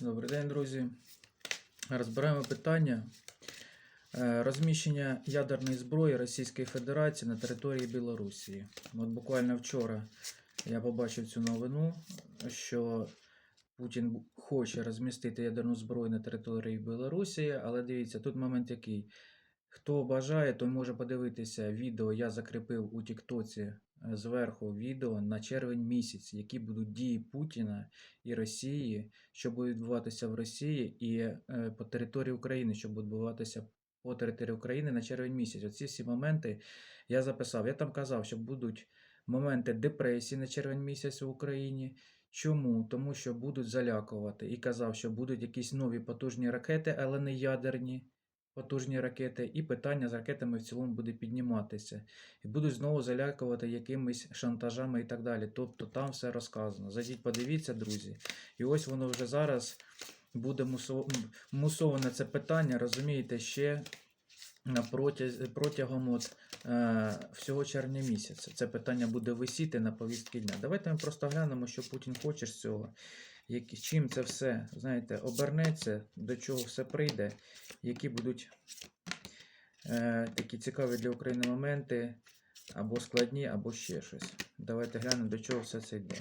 Добрий день, друзі. Розбираємо питання е, розміщення ядерної зброї Російської Федерації на території Білорусі. От буквально вчора я побачив цю новину, що Путін хоче розмістити ядерну зброю на території Білорусі, але дивіться, тут момент який. Хто бажає, той може подивитися відео. Я закріпив у Тіктоці зверху відео на червень місяць, які будуть дії Путіна і Росії, що буде відбуватися в Росії, і е, по території України, що буде відбуватися по території України на червень місяць. Оці всі моменти я записав. Я там казав, що будуть моменти депресії на червень місяць в Україні. Чому? Тому що будуть залякувати. І казав, що будуть якісь нові потужні ракети, але не ядерні потужні ракети, і питання з ракетами в цілому буде підніматися. І будуть знову залякувати якимись шантажами і так далі. Тобто там все розказано. Зайдіть, подивіться, друзі. І ось воно вже зараз буде мусо- мусоване це питання, розумієте, ще протяг- протягом от, е, всього червня місяця. Це питання буде висіти на повістки дня. Давайте ми просто глянемо, що Путін хоче з цього. Які, чим це все, знаєте, обернеться, до чого все прийде, які будуть е, такі цікаві для України моменти, або складні, або ще щось. Давайте глянемо, до чого все це йде.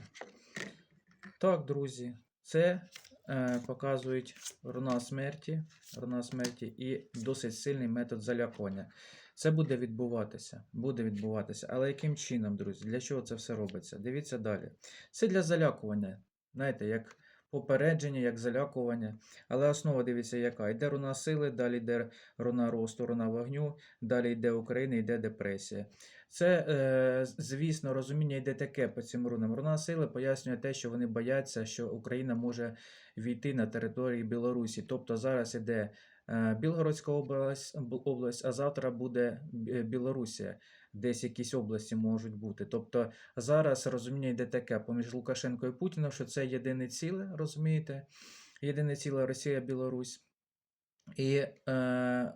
Так, друзі, це е, показують руна смерті, руна смерті і досить сильний метод залякування. Це буде відбуватися, буде відбуватися. Але яким чином, друзі? Для чого це все робиться? Дивіться далі. Це для залякування. Знаєте, як попередження, як залякування. Але основа дивіться, яка. Йде руна сили, далі йде руна росту, руна вогню, далі йде Україна, йде депресія. Це, е, звісно, розуміння йде таке по цим рунам. Руна сили пояснює те, що вони бояться, що Україна може війти на території Білорусі. Тобто зараз іде е, Білгородська область, область, а завтра буде Білорусія. Десь якісь області можуть бути. Тобто зараз розуміння йде таке поміж Лукашенко і Путіном, що це єдине ціле, розумієте? Єдине ціле Росія, Білорусь. І е,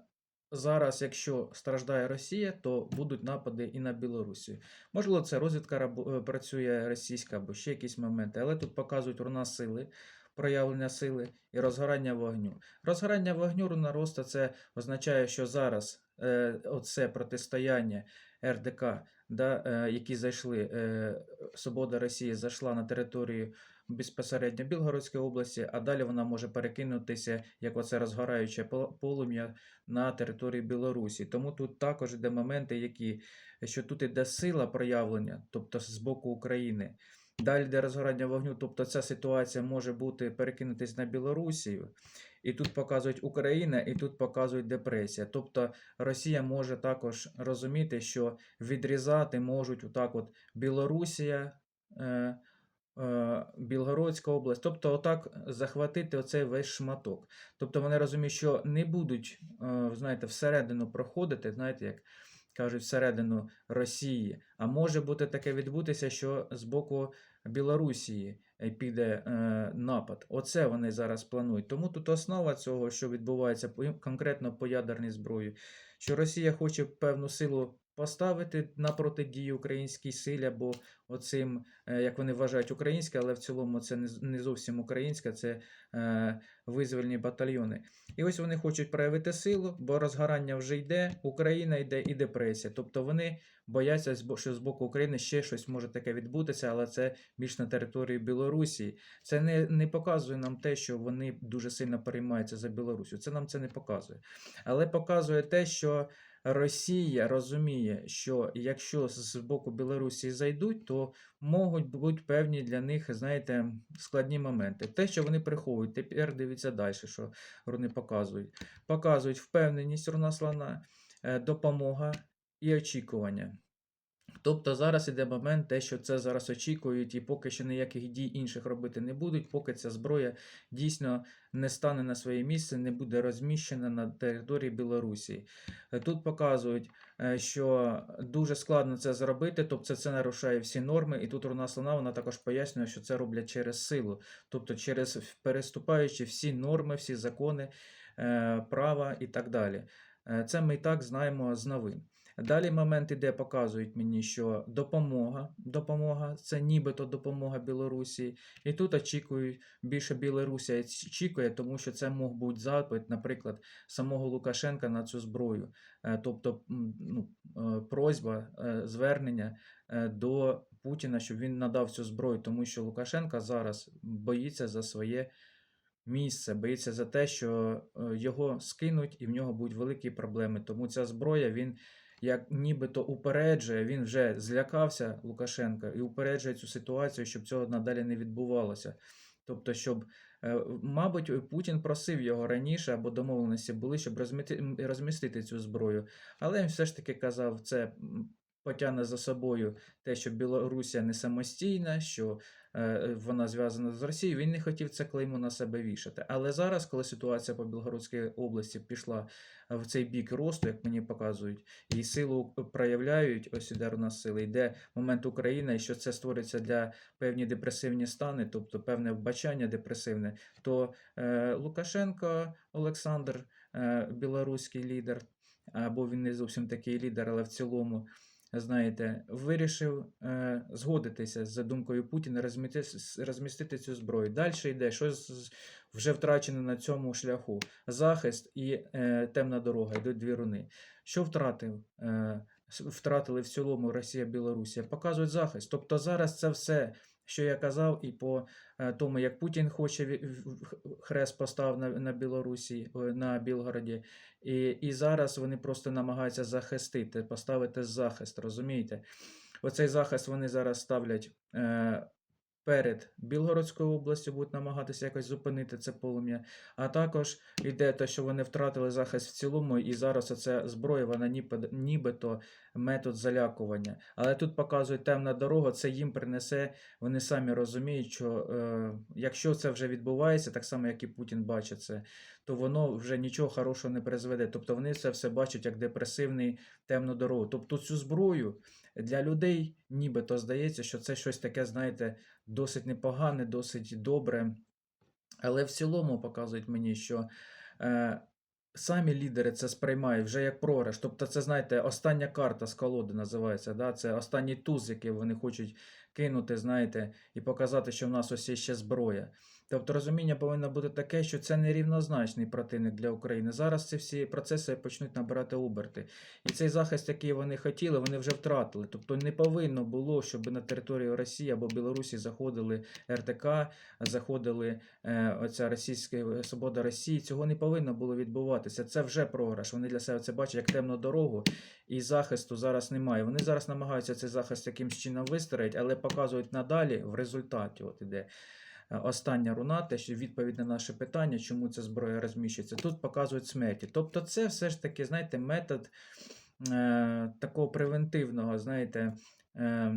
зараз, якщо страждає Росія, то будуть напади і на Білорусію. Можливо, це розвідка е, працює російська або ще якісь моменти, але тут показують руна сили, проявлення сили і розгорання вогню. Розгорання вогню руна роста це означає, що зараз е, оце протистояння РДК, да, е, які зайшли, е, Свобода Росії зайшла на територію безпосередньо Білгородської області, а далі вона може перекинутися, як оце розгораюче пол- полум'я на території Білорусі. Тому тут також йде моменти, які, що тут іде сила проявлення, тобто з боку України. Далі йде розгорання вогню, тобто ця ситуація може бути перекинутись на Білорусію. І тут показують Україна, і тут показують депресія. Тобто Росія може також розуміти, що відрізати можуть отак от Білорусія, е, е, Білгородська область, тобто отак захватити оцей весь шматок. Тобто вони розуміють, що не будуть, е, знаєте, всередину проходити, знаєте, як кажуть, всередину Росії. А може бути таке відбутися, що з боку Білорусії е, піде е, напад. Оце вони зараз планують. Тому тут основа цього, що відбувається конкретно по ядерній зброї, що Росія хоче певну силу поставити на протидію українській силі, або оцим, е, як вони вважають, українське, але в цілому це не зовсім українське, це е, визвольні батальйони. І ось вони хочуть проявити силу, бо розгорання вже йде, Україна йде і депресія. Тобто вони бояться, що з боку України ще щось може таке відбутися, але це більш на території Білорусі. Це не, не показує нам те, що вони дуже сильно переймаються за Білорусю. Це нам це не показує. Але показує те, що Росія розуміє, що якщо з боку Білорусі зайдуть, то можуть бути певні для них, знаєте, складні моменти. Те, що вони приховують, тепер дивіться далі, що вони показують. Показують впевненість руна слона, е, допомога і очікування. Тобто зараз іде момент, те, що це зараз очікують, і поки що ніяких дій інших робити не будуть, поки ця зброя дійсно не стане на своє місце, не буде розміщена на території Білорусі. Е, Тут показують, е, що дуже складно це зробити, тобто це нарушає всі норми, і тут руна слона вона також пояснює, що це роблять через силу, тобто через переступаючи всі норми, всі закони, е, права і так далі. Це ми і так знаємо з новин. Далі момент іде, показують мені, що допомога, допомога це нібито допомога Білорусі. І тут очікують більше Білорусі очікує, тому що це мог бути запит, наприклад, самого Лукашенка на цю зброю. Е, Тобто ну, е, просьба, е, звернення до Путіна, щоб він надав цю зброю, тому що Лукашенка зараз боїться за своє місце, боїться за те, що його скинуть і в нього будуть великі проблеми. Тому ця зброя він як нібито упереджує, він вже злякався Лукашенка і упереджує цю ситуацію, щоб цього надалі не відбувалося. Тобто, щоб, е, мабуть, Путін просив його раніше або домовленості були, щоб розмістити цю зброю. Але він все ж таки казав, це потягне за собою те, що Білорусія не самостійна, що е, вона зв'язана з Росією. Він не хотів це клеймо на себе вішати. Але зараз, коли ситуація по Білгородській області пішла в цей бік росту, як мені показують, і силу проявляють, ось іде у нас сили, йде момент України, і що це створюється для певні депресивні стани, тобто певне вбачання депресивне, то е, Лукашенко Олександр, е, білоруський лідер, або він не зовсім такий лідер, але в цілому, знаєте, вирішив е, згодитися з думкою Путіна, розмістити, розмістити цю зброю. Далі йде, що вже втрачено на цьому шляху. Захист і е, темна дорога, йдуть дві руни. Що втратив? Е, втратили в цілому Росія, Білорусія? Показують захист. Тобто зараз це все, що я казав, і по е, тому, як Путін хоче хрест постав на, на Білорусі, на Білгороді, і, і зараз вони просто намагаються захистити, поставити захист, розумієте? Оцей захист вони зараз ставлять е, перед Білгородською областю, будуть намагатися якось зупинити це полум'я. А також йде те, що вони втратили захист в цілому, і зараз оця зброя, вона ніби, нібито метод залякування. Але тут показують темна дорога, це їм принесе, вони самі розуміють, що е, якщо це вже відбувається, так само, як і Путін бачить це, то воно вже нічого хорошого не призведе. Тобто вони це все бачать як депресивний темну дорогу. Тобто цю зброю для людей нібито здається, що це щось таке, знаєте, досить непогане, досить добре. Але в цілому показують мені, що е, самі лідери це сприймають вже як програш. Тобто, це, знаєте, остання карта з колоди називається. Да? Це останній туз, який вони хочуть кинути, знаєте, і показати, що в нас ось є ще зброя. Тобто розуміння повинно бути таке, що це нерівнозначний противник для України. Зараз ці всі процеси почнуть набирати оберти. І цей захист, який вони хотіли, вони вже втратили. Тобто не повинно було, щоб на територію Росії або Білорусі заходили РТК, заходили е, оця російська е, свобода Росії. Цього не повинно було відбуватися. Це вже програш. Вони для себе це бачать як темну дорогу, і захисту зараз немає. Вони зараз намагаються цей захист якимсь чином вистроїти, але показують надалі в результаті. От іде. Е, Остання руна, те, що відповідь на наше питання, чому ця зброя розміщується, тут показують смерті. Тобто, це все ж таки, знаєте, метод е, такого превентивного, знаєте, е,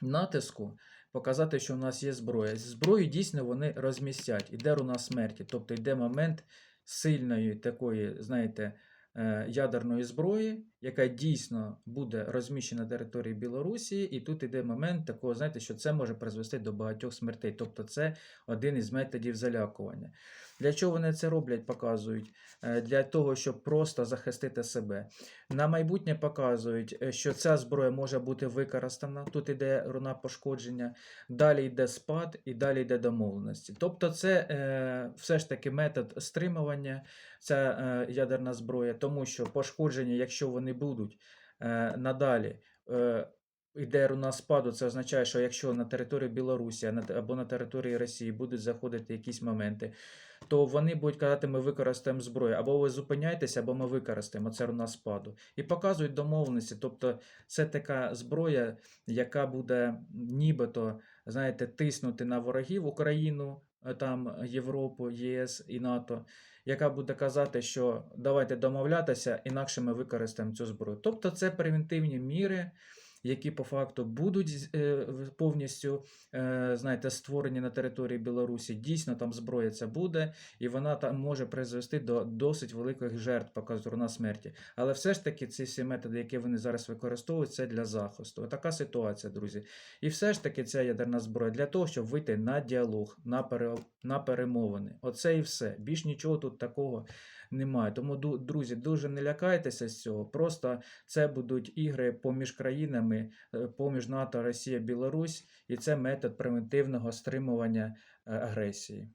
натиску, показати, що в нас є зброя. Зброю дійсно вони розмістять. Іде руна смерті, тобто йде момент сильної такої, знаєте, е, ядерної зброї, яка дійсно буде розміщена на території Білорусі, і тут іде момент такого, знаєте, що це може призвести до багатьох смертей. Тобто це один із методів залякування. Для чого вони це роблять, показують? Е, Для того, щоб просто захистити себе. На майбутнє показують, е, що ця зброя може бути використана. Тут іде руна пошкодження, далі йде спад і далі йде домовленості. Тобто, це е, все ж таки метод стримування, ця ядерна зброя, тому що пошкодження, якщо вони будуть е, надалі. Е, Іде руна спаду, це означає, що якщо на території Білорусі або на території Росії будуть заходити якісь моменти, то вони будуть казати, ми використаємо зброю, або ви зупиняйтеся, або ми використаємо це руна спаду. І показують домовленості. Тобто це така зброя, яка буде нібито, знаєте, тиснути на ворогів Україну, е, там Європу, ЄС і НАТО, яка буде казати, що давайте домовлятися, інакше ми використаємо цю зброю. Тобто це превентивні міри. Які по факту будуть е, повністю е, знаєте, створені на території Білорусі, дійсно там зброя ця буде, і вона там може призвести до досить великих жертв, показує руна смерті. Але все ж таки ці всі методи, які вони зараз використовують, це для захисту. Така ситуація, друзі. І все ж таки ця ядерна зброя для того, щоб вийти на діалог, на, пере, на перемовини. Оце і все. Більш нічого тут такого немає. Тому, друзі, дуже не лякайтеся з цього. Просто це будуть ігри поміж країнами, е, поміж НАТО, Росія, Білорусь, і це метод превентивного стримування е, агресії.